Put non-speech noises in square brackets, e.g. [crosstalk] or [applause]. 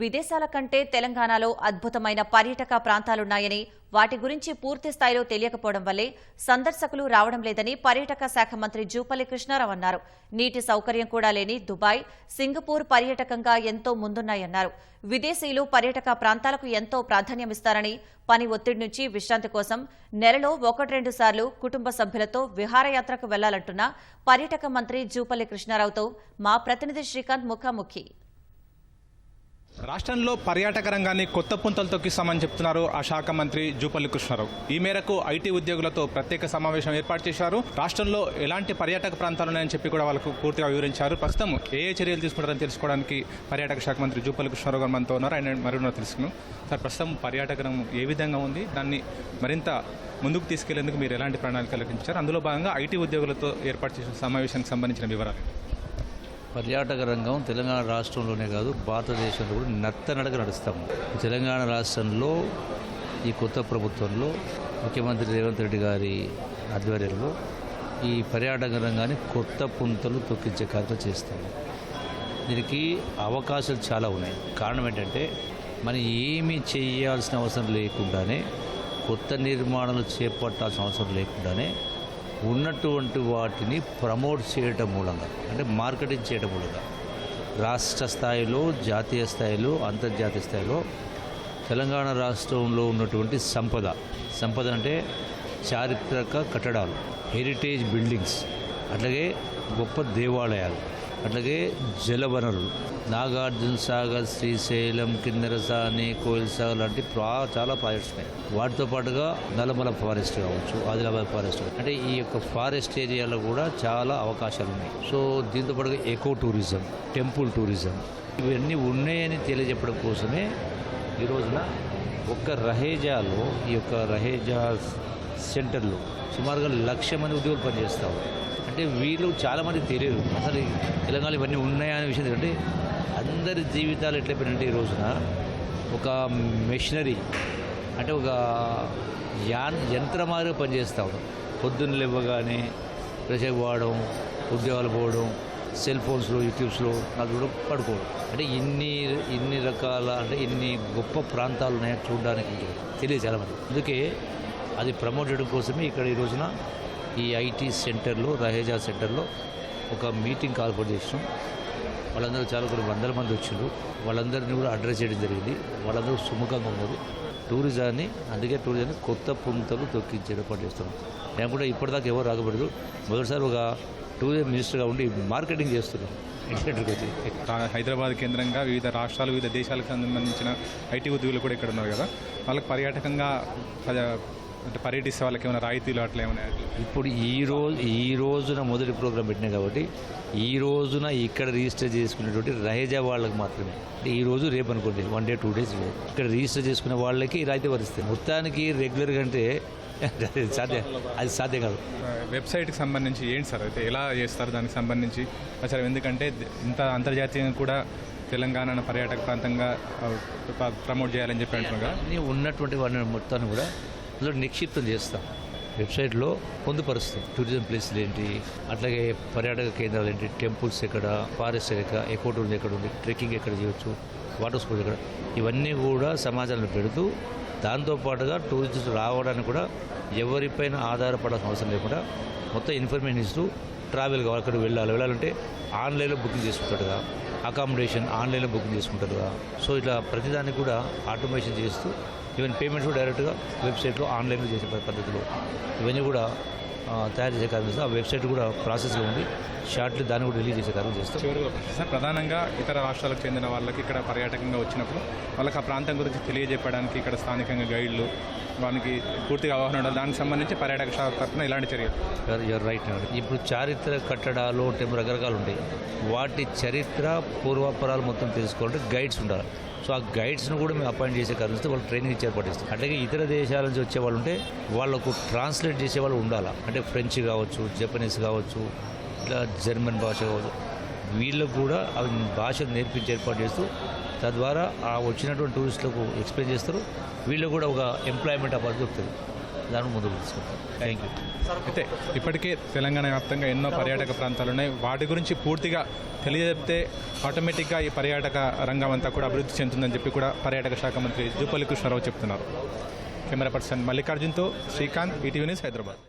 విదేశాల కంటే తెలంగాణలో అద్భుతమైన పర్యాటక ప్రాంతాలున్నాయని వాటి గురించి పూర్తి స్థాయిలో తెలియకపోవడం వల్లే సందర్శకులు రావడం లేదని పర్యాటక శాఖ మంత్రి జూపల్లి కృష్ణారావు అన్నారు. నీటి సౌకర్యం కూడా లేని దుబాయ్ సింగపూర్ పర్యాటకంగా ఎంతో ముందున్నాయన్నారు. విదేశీయులు పర్యాటక ప్రాంతాలకు ఎంతో ప్రాధాన్యమిస్తారని పని ఒత్తిడి నుంచి విశ్రాంతి కోసం నెలలో ఒకటి రెండు సార్లు కుటుంబ సభ్యులతో విహారయాత్రకు వెళ్ళాలంటున్న పర్యాటక మంత్రి జూపల్లి కృష్ణారావుతో మా ప్రతినిధి శ్రీకాంత్ ముఖాముఖి. రాష్ట్రంలో పర్యాటక రంగాన్ని కొత్త పుంతలు తొక్కిస్తామని చెప్తున్నారు ఆ శాఖ మంత్రి జూపల్లి కృష్ణారావు. ఈ మేరకు ఐటీ ఉద్యోగులతో ప్రత్యేక సమావేశం ఏర్పాటు చేశారు. రాష్ట్రంలో ఎలాంటి పర్యాటక ప్రాంతాలు ఉన్నాయని చెప్పి కూడా వాళ్ళకు పూర్తిగా వివరించారు. ప్రస్తుతం ఏ ఏ చర్యలు తీసుకుంటారని తెలుసుకోవడానికి పర్యాటక శాఖ మంత్రి జూపల్లి కృష్ణారావు గారు మనతో ఉన్నారు. ఆయన మరెన్నో తెలుసుకున్నాం. సార్ ప్రస్తుతం పర్యాటక రంగం ఏ విధంగా ఉంది? దాన్ని మరింత ముందుకు తీసుకెళ్ళేందుకు మీరు ఎలాంటి ప్రణాళికలు రచించారు అందులో భాగంగా ఐటీ ఉద్యోగులతో ఏర్పాటు చేసిన సమావేశానికి సంబంధించిన వివరాలు. పర్యాటక రంగం తెలంగాణ రాష్ట్రంలోనే కాదు భారతదేశంలో కూడా నత్తనడక నడుస్తాము తెలంగాణ రాష్ట్రంలో ఈ కొత్త ప్రభుత్వంలో ముఖ్యమంత్రి రేవంత్ రెడ్డి గారి ఆధ్వర్యంలో ఈ పర్యాటక రంగాన్ని కొత్త పుంతలు తొక్కించే కార్యక్రమం చేస్తాము దీనికి అవకాశాలు చాలా ఉన్నాయి. కారణం ఏంటంటే మనం ఏమి చేయాల్సిన అవసరం లేకుండానే కొత్త నిర్మాణాలు చేపట్టాల్సిన అవసరం లేకుండానే ఉన్నటువంటి వాటిని ప్రమోట్ చేయటం మూలంగా అంటే మార్కెటింగ్ చేయడం మూలంగా. రాష్ట్ర స్థాయిలో జాతీయ స్థాయిలో అంతర్జాతీయ స్థాయిలో తెలంగాణ రాష్ట్రంలో ఉన్నటువంటి సంపద. సంపద అంటే చారిత్రక కట్టడాలు హెరిటేజ్ బిల్డింగ్స్ అట్లాగే గొప్ప దేవాలయాలు. అట్లాగే జలవనరులు. నాగార్జున సాగర్ శ్రీశైలం కిన్నెరసాని కోయిల్ సాగర్ లాంటి ప్రా చాలా ప్రాజెక్ట్స్ ఉన్నాయి వాటితో పాటుగా నల్లమల ఫారెస్ట్ కావచ్చు ఆదిలాబాద్ ఫారెస్ట్ అంటే ఈ యొక్క ఫారెస్ట్ ఏరియాలో కూడా చాలా అవకాశాలు ఉన్నాయి సో దీంతో పాటుగా ఎకో టూరిజం టెంపుల్ టూరిజం ఇవన్నీ ఉన్నాయని తెలియజెప్పడం కోసమే ఈ రోజున ఒక్క రహేజాలో ఈ యొక్క రహేజా సెంటర్లో సుమారుగా లక్ష మంది ఉద్యోగులు పనిచేస్తారు అంటే వీళ్ళు చాలామంది తెలియదు. అసలు ఈ తెలంగాణ ఇవన్నీ ఉన్నాయా అనే విషయం ఏంటంటే అందరి జీవితాలు ఎట్లయిపోయినంటే ఈ రోజున ఒక మెషినరీ అంటే ఒక యాన్ యంత్రమారుగా పనిచేస్తూ ఉన్నాం పొద్దున్న లేవగానే ఫ్రెష్ వాడడం ఉద్యోగాలు పోవడం సెల్ ఫోన్స్లో యూట్యూబ్స్లో నడవడం పడుకోవడం. అంటే ఇన్ని ఇన్ని రకాల అంటే ఇన్ని గొప్ప ప్రాంతాలు ఉన్నాయో చూడడానికి తెలియదు చాలామంది. అందుకే అది ప్రమోట్ చేయడం కోసమే ఇక్కడ ఈ రోజున ఈ ఐటీ సెంటర్లో రహేజా సెంటర్లో ఒక మీటింగ్ కాల్పడి చేసినాం. వాళ్ళందరూ చాలా కొన్ని వందల మంది వచ్చారు వాళ్ళందరినీ కూడా అడ్రస్ చేయడం జరిగింది. వాళ్ళందరూ సుముఖంగా ఉన్నారు. టూరిజాన్ని అందుకే టూరిజాన్ని కొత్త పుంతలు తొక్కించి ఏర్పాటు చేస్తున్నాం. నేను కూడా ఇప్పటిదాకా ఎవరు రాకబడదు మొదటిసారి ఒక టూరిజం మినిస్టర్గా ఉండి మార్కెటింగ్ చేస్తున్నాం. హైదరాబాద్ కేంద్రంగా వివిధ రాష్ట్రాలు వివిధ దేశాలకు సంబంధించిన ఐటీ ఉద్యోగులు కూడా ఇక్కడ ఉన్నారు కదా. వాళ్ళకి పర్యాటకంగా అంటే పర్యటిస్తే వాళ్ళకి ఏమైనా రాయితీలు అట్లా ఏమైనా ఇప్పుడు ఈ రోజు ఈ రోజున మొదటి ప్రోగ్రాం పెట్టినాయి కాబట్టి ఈ రోజున ఇక్కడ రిజిస్టర్ చేసుకునేటువంటి రహేజా వాళ్ళకి మాత్రమే. అంటే ఈ రోజు రేపు అనుకోండి వన్ డే టూ డేస్ ఇక్కడ రిజిస్టర్ చేసుకునే వాళ్ళకి రాయితీ వరిస్తాయి మొత్తానికి రెగ్యులర్గా అంటే [laughs] సాధ్యం అది సాధ్యం కాదు. వెబ్సైట్కి సంబంధించి ఏంటి సార్? అయితే ఎలా చేస్తారు? దానికి సంబంధించి అసలు ఎందుకంటే ఇంత అంతర్జాతీయంగా కూడా తెలంగాణ పర్యాటక ప్రాంతంగా ప్రమోట్ చేయాలని చెప్పి ఉన్నటువంటి వాటిని మొత్తాన్ని కూడా అందులో నిక్షిప్తం చేస్తాం. వెబ్సైట్లో పొందుపరుస్తాం. టూరిజం ప్లేస్లు ఏంటి? అట్లాగే పర్యాటక కేంద్రాలు ఏంటి? టెంపుల్స్ ఎక్కడ? ఫారెస్ట్ ఎక్కడ? ఎకో ఎక్కడ ఉంది? ట్రెక్కింగ్ ఎక్కడ చేయొచ్చు? వాటర్ స్పోర్ట్స్ ఎక్కడ? ఇవన్నీ కూడా సమాజంలో పెడుతూ దాంతోపాటుగా టూరిస్టులు రావడానికి కూడా ఎవరిపైన ఆధారపడాల్సిన అవసరం లేకుండా మొత్తం ఇన్ఫర్మేషన్ ఇస్తూ ట్రావెల్ కావాలి. అక్కడ వెళ్ళాలి? వెళ్ళాలంటే ఆన్లైన్లో బుకింగ్ చేసుకుంటాడుగా అకామిడేషన్ ఆన్లైన్లో బుకింగ్ చేసుకుంటారుగా సో ఇట్లా ప్రతిదాన్ని కూడా ఆటోమేషన్ చేస్తూ ఈవెన్ పేమెంట్స్ కూడా డైరెక్ట్గా వెబ్సైట్లో ఆన్లైన్లో చేసే పద్ధతిలో. ఇవన్నీ కూడా తయారు చేసే కార్యక్రమం ఆ వెబ్సైట్ కూడా ప్రాసెస్లో ఉంది. షార్ట్లీ దాన్ని కూడా రిలీజ్ చేసే కార్యక్రమం చేస్తాం. ప్రధానంగా ఇతర రాష్ట్రాలకు చెందిన వాళ్ళకి ఇక్కడ పర్యాటకంగా వచ్చినప్పుడు వాళ్ళకి ఆ ప్రాంతం గురించి తెలియజెప్పడానికి ఇక్కడ స్థానికంగా గైడ్లు వానికి పూర్తిగా అవగాహన ఉండాలి. దానికి సంబంధించి పర్యాటక శాఖ తరఫున ఇలాంటి చర్యలు. రైట్ ఇప్పుడు చారిత్ర కట్టడాలు టెంపుల్ రకరకాలు ఉంటాయి. వాటి చరిత్ర పూర్వాపరాలు మొత్తం తెలుసుకోవాలంటే గైడ్స్ ఉండాలి. సో ఆ గైడ్స్ను కూడా మేము అపాయింట్ చేసే కారణిస్తే వాళ్ళు ట్రైనింగ్ ఇచ్చి ఏర్పాటు చేస్తాం అట్లాగే ఇతర దేశాల నుంచి వచ్చే వాళ్ళు ఉంటే వాళ్ళకు ట్రాన్స్లేట్ చేసే వాళ్ళు ఉండాలా? అంటే ఫ్రెంచ్ కావచ్చు జపనీస్ కావచ్చు ఇట్లా జర్మన్ భాష వీళ్ళకు కూడా అవి భాషను నేర్పించి ఏర్పాటు చేస్తూ తద్వారా ఆ వచ్చినటువంటి టూరిస్టులకు ఎక్స్ప్లెయిన్ చేస్తారు. వీళ్ళకు కూడా ఒక ఎంప్లాయ్మెంట్ ఆపర్చునిటీ దొరుకుతుంది. దాన్ని ముందుకు తీసుకుంటాం. Thank you. అయితే ఇప్పటికే తెలంగాణ వ్యాప్తంగా ఎన్నో పర్యాటక ప్రాంతాలు ఉన్నాయి. వాటి గురించి పూర్తిగా తెలియజెప్తే ఆటోమేటిక్గా ఈ పర్యాటక రంగం అంతా కూడా అభివృద్ధి చెందుతుందని చెప్పి కూడా పర్యాటక శాఖ మంత్రి జూపల్లి కృష్ణారావు చెప్తున్నారు. కెమెరా పర్సన్ మల్లికార్జున్తో శ్రీకాంత్ ఈటీవీ న్యూస్ హైదరాబాద్.